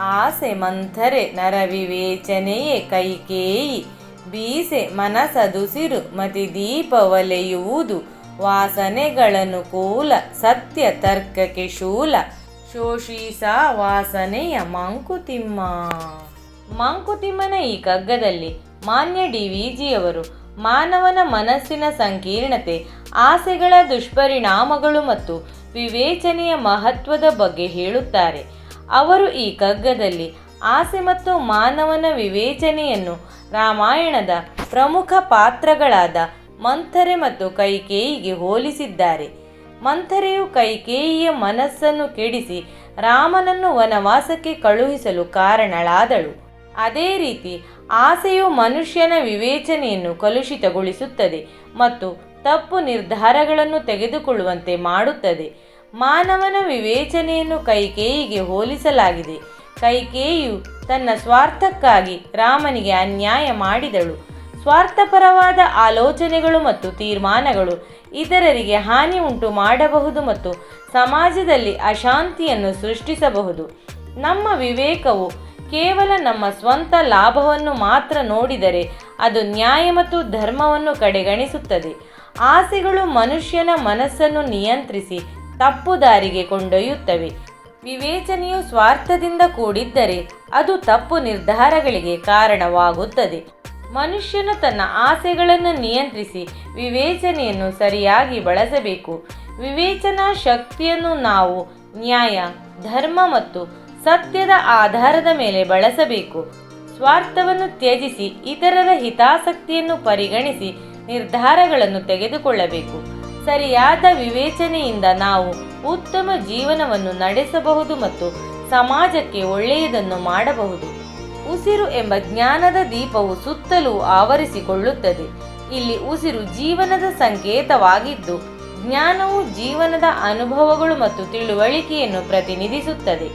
ಆಸೆ ಮಂಥರೆ ನರವಿವೇಚನೆಯೇ ಕೈಕೇಯಿ. ಬೀಸೆ ಮನಸದುಸಿರು ಮತಿ ದೀಪ ಒಲೆಯುವುದು. ವಾಸನೆಗಳನುಕೂಲ ಸತ್ಯ ತರ್ಕಕ್ಕೆ ಶೂಲ. ಶೋಷಿಸ ವಾಸನೆಯ ಮಂಕುತಿಮ್ಮ. ಮಂಕುತಿಮ್ಮನ ಈ ಕಗ್ಗದಲ್ಲಿ ಮಾನ್ಯ ಡಿ ವಿ ಜಿಯವರು ಮಾನವನ ಮನಸ್ಸಿನ ಸಂಕೀರ್ಣತೆ, ಆಸೆಗಳ ದುಷ್ಪರಿಣಾಮಗಳು ಮತ್ತು ವಿವೇಚನೆಯ ಮಹತ್ವದ ಬಗ್ಗೆ ಹೇಳುತ್ತಾರೆ. ಅವರು ಈ ಕಗ್ಗದಲ್ಲಿ ಆಸೆ ಮತ್ತು ಮಾನವನ ವಿವೇಚನೆಯನ್ನು ರಾಮಾಯಣದ ಪ್ರಮುಖ ಪಾತ್ರಗಳಾದ ಮಂಥರೆ ಮತ್ತು ಕೈಕೇಯಿಗೆ ಹೋಲಿಸಿದ್ದಾರೆ. ಮಂಥರೆಯು ಕೈಕೇಯಿಯ ಮನಸ್ಸನ್ನು ಕೆಡಿಸಿ ರಾಮನನ್ನು ವನವಾಸಕ್ಕೆ ಕಳುಹಿಸಲು ಕಾರಣಳಾದಳು. ಅದೇ ರೀತಿ ಆಸೆಯು ಮನುಷ್ಯನ ವಿವೇಚನೆಯನ್ನು ಕಲುಷಿತಗೊಳಿಸುತ್ತದೆ ಮತ್ತು ತಪ್ಪು ನಿರ್ಧಾರಗಳನ್ನು ತೆಗೆದುಕೊಳ್ಳುವಂತೆ ಮಾಡುತ್ತದೆ. ಮಾನವನ ವಿವೇಚನೆಯನ್ನು ಕೈಕೇಯಿಗೆ ಹೋಲಿಸಲಾಗಿದೆ. ಕೈಕೇಯಿಯು ತನ್ನ ಸ್ವಾರ್ಥಕ್ಕಾಗಿ ರಾಮನಿಗೆ ಅನ್ಯಾಯ ಮಾಡಿದಳು. ಸ್ವಾರ್ಥಪರವಾದ ಆಲೋಚನೆಗಳು ಮತ್ತು ತೀರ್ಮಾನಗಳು ಇತರರಿಗೆ ಹಾನಿ ಉಂಟು ಮಾಡಬಹುದು ಮತ್ತು ಸಮಾಜದಲ್ಲಿ ಅಶಾಂತಿಯನ್ನು ಸೃಷ್ಟಿಸಬಹುದು. ನಮ್ಮ ವಿವೇಕವು ಕೇವಲ ನಮ್ಮ ಸ್ವಂತ ಲಾಭವನ್ನು ಮಾತ್ರ ನೋಡಿದರೆ ಅದು ನ್ಯಾಯ ಮತ್ತು ಧರ್ಮವನ್ನು ಕಡೆಗಣಿಸುತ್ತದೆ. ಆಸೆಗಳು ಮನುಷ್ಯನ ಮನಸ್ಸನ್ನು ನಿಯಂತ್ರಿಸಿ ತಪ್ಪು ದಾರಿಗೆ ಕೊಂಡೊಯ್ಯುತ್ತವೆ. ವಿವೇಚನೆಯು ಸ್ವಾರ್ಥದಿಂದ ಕೂಡಿದ್ದರೆ ಅದು ತಪ್ಪು ನಿರ್ಧಾರಗಳಿಗೆ ಕಾರಣವಾಗುತ್ತದೆ. ಮನುಷ್ಯನು ತನ್ನ ಆಸೆಗಳನ್ನು ನಿಯಂತ್ರಿಸಿ ವಿವೇಚನೆಯನ್ನು ಸರಿಯಾಗಿ ಬಳಸಬೇಕು. ವಿವೇಚನಾ ಶಕ್ತಿಯನ್ನು ನಾವು ನ್ಯಾಯ, ಧರ್ಮ ಮತ್ತು ಸತ್ಯದ ಆಧಾರದ ಮೇಲೆ ಬಳಸಬೇಕು. ಸ್ವಾರ್ಥವನ್ನು ತ್ಯಜಿಸಿ ಇತರರ ಹಿತಾಸಕ್ತಿಯನ್ನು ಪರಿಗಣಿಸಿ ನಿರ್ಧಾರಗಳನ್ನು ತೆಗೆದುಕೊಳ್ಳಬೇಕು. ಸರಿಯಾದ ವಿವೇಚನೆಯಿಂದ ನಾವು ಉತ್ತಮ ಜೀವನವನ್ನು ನಡೆಸಬಹುದು ಮತ್ತು ಸಮಾಜಕ್ಕೆ ಒಳ್ಳೆಯದನ್ನು ಮಾಡಬಹುದು. ಉಸಿರು ಎಂಬ ಜ್ಞಾನದ ದೀಪವು ಸುತ್ತಲೂ ಆವರಿಸಿಕೊಳ್ಳುತ್ತದೆ. ಇಲ್ಲಿ ಉಸಿರು ಜೀವನದ ಸಂಕೇತವಾಗಿದ್ದು, ಜ್ಞಾನವು ಜೀವನದ ಅನುಭವಗಳು ಮತ್ತು ತಿಳುವಳಿಕೆಯನ್ನು ಪ್ರತಿನಿಧಿಸುತ್ತದೆ.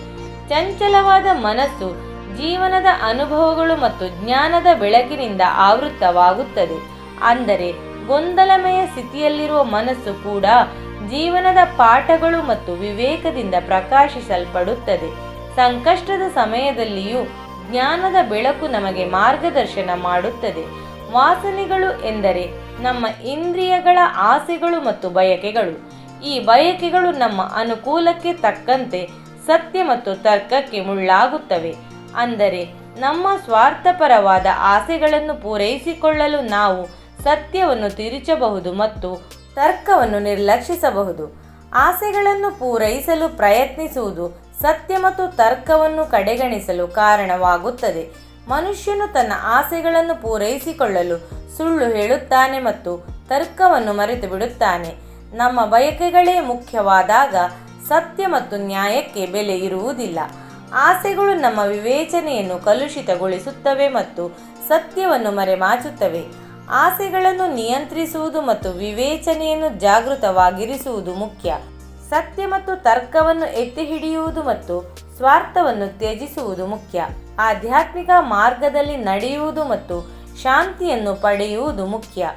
ಚಂಚಲವಾದ ಮನಸ್ಸು ಜೀವನದ ಅನುಭವಗಳು ಮತ್ತು ಜ್ಞಾನದ ಬೆಳಕಿನಿಂದ ಆವೃತ್ತವಾಗುತ್ತದೆ. ಅಂದರೆ ಗೊಂದಲಮಯ ಸ್ಥಿತಿಯಲ್ಲಿರುವ ಮನಸ್ಸು ಕೂಡ ಜೀವನದ ಪಾಠಗಳು ಮತ್ತು ವಿವೇಕದಿಂದ ಪ್ರಕಾಶಿಸಲ್ಪಡುತ್ತದೆ. ಸಂಕಷ್ಟದ ಸಮಯದಲ್ಲಿಯೂ ಜ್ಞಾನದ ಬೆಳಕು ನಮಗೆ ಮಾರ್ಗದರ್ಶನ ಮಾಡುತ್ತದೆ. ವಾಸನೆಗಳು ಎಂದರೆ ನಮ್ಮ ಇಂದ್ರಿಯಗಳ ಆಸೆಗಳು ಮತ್ತು ಬಯಕೆಗಳು. ಈ ಬಯಕೆಗಳು ನಮ್ಮ ಅನುಕೂಲಕ್ಕೆ ತಕ್ಕಂತೆ ಸತ್ಯ ಮತ್ತು ತರ್ಕಕ್ಕೆ ಮುಳ್ಳಾಗುತ್ತವೆ. ಅಂದರೆ ನಮ್ಮ ಸ್ವಾರ್ಥಪರವಾದ ಆಸೆಗಳನ್ನು ಪೂರೈಸಿಕೊಳ್ಳಲು ನಾವು ಸತ್ಯವನ್ನು ತಿರುಚಬಹುದು ಮತ್ತು ತರ್ಕವನ್ನು ನಿರ್ಲಕ್ಷಿಸಬಹುದು. ಆಸೆಗಳನ್ನು ಪೂರೈಸಲು ಪ್ರಯತ್ನಿಸುವುದು ಸತ್ಯ ಮತ್ತು ತರ್ಕವನ್ನು ಕಡೆಗಣಿಸಲು ಕಾರಣವಾಗುತ್ತದೆ. ಮನುಷ್ಯನು ತನ್ನ ಆಸೆಗಳನ್ನು ಪೂರೈಸಿಕೊಳ್ಳಲು ಸುಳ್ಳು ಹೇಳುತ್ತಾನೆ ಮತ್ತು ತರ್ಕವನ್ನು ಮರೆತು ಬಿಡುತ್ತಾನೆ ನಮ್ಮ ಬಯಕೆಗಳೇ ಮುಖ್ಯವಾದಾಗ ಸತ್ಯ ಮತ್ತು ನ್ಯಾಯಕ್ಕೆ ಬೆಲೆ ಇರುವುದಿಲ್ಲ. ಆಸೆಗಳು ನಮ್ಮ ವಿವೇಚನೆಯನ್ನು ಕಲುಷಿತಗೊಳಿಸುತ್ತವೆ ಮತ್ತು ಸತ್ಯವನ್ನು ಮರೆಮಾಚುತ್ತವೆ. ಆಸೆಗಳನ್ನು ನಿಯಂತ್ರಿಸುವುದು ಮತ್ತು ವಿವೇಚನೆಯನ್ನು ಜಾಗೃತವಾಗಿರಿಸುವುದು ಮುಖ್ಯ. ಸತ್ಯ ಮತ್ತು ತರ್ಕವನ್ನು ಎತ್ತಿ ಹಿಡಿಯುವುದು ಮತ್ತು ಸ್ವಾರ್ಥವನ್ನು ತ್ಯಜಿಸುವುದು ಮುಖ್ಯ. ಆಧ್ಯಾತ್ಮಿಕ ಮಾರ್ಗದಲ್ಲಿ ನಡೆಯುವುದು ಮತ್ತು ಶಾಂತಿಯನ್ನು ಪಡೆಯುವುದು ಮುಖ್ಯ.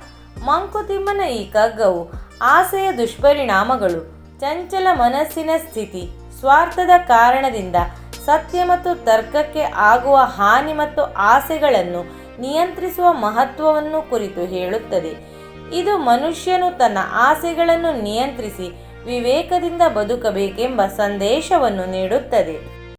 ಮಂಕುತಿಮ್ಮನ ಈ ಕಗ್ಗವು ಆಸೆಯ ದುಷ್ಪರಿಣಾಮಗಳು, ಚಂಚಲ ಮನಸ್ಸಿನ ಸ್ಥಿತಿ, ಸ್ವಾರ್ಥದ ಕಾರಣದಿಂದ ಸತ್ಯ ಮತ್ತು ತರ್ಕಕ್ಕೆ ಆಗುವ ಹಾನಿ ಮತ್ತು ಆಸೆಗಳನ್ನು ನಿಯಂತ್ರಿಸುವ ಮಹತ್ವವನ್ನು ಕುರಿತು ಹೇಳುತ್ತದೆ. ಇದು ಮನುಷ್ಯನು ತನ್ನ ಆಸೆಗಳನ್ನು ನಿಯಂತ್ರಿಸಿ ವಿವೇಕದಿಂದ ಬದುಕಬೇಕೆಂಬ ಸಂದೇಶವನ್ನು ನೀಡುತ್ತದೆ.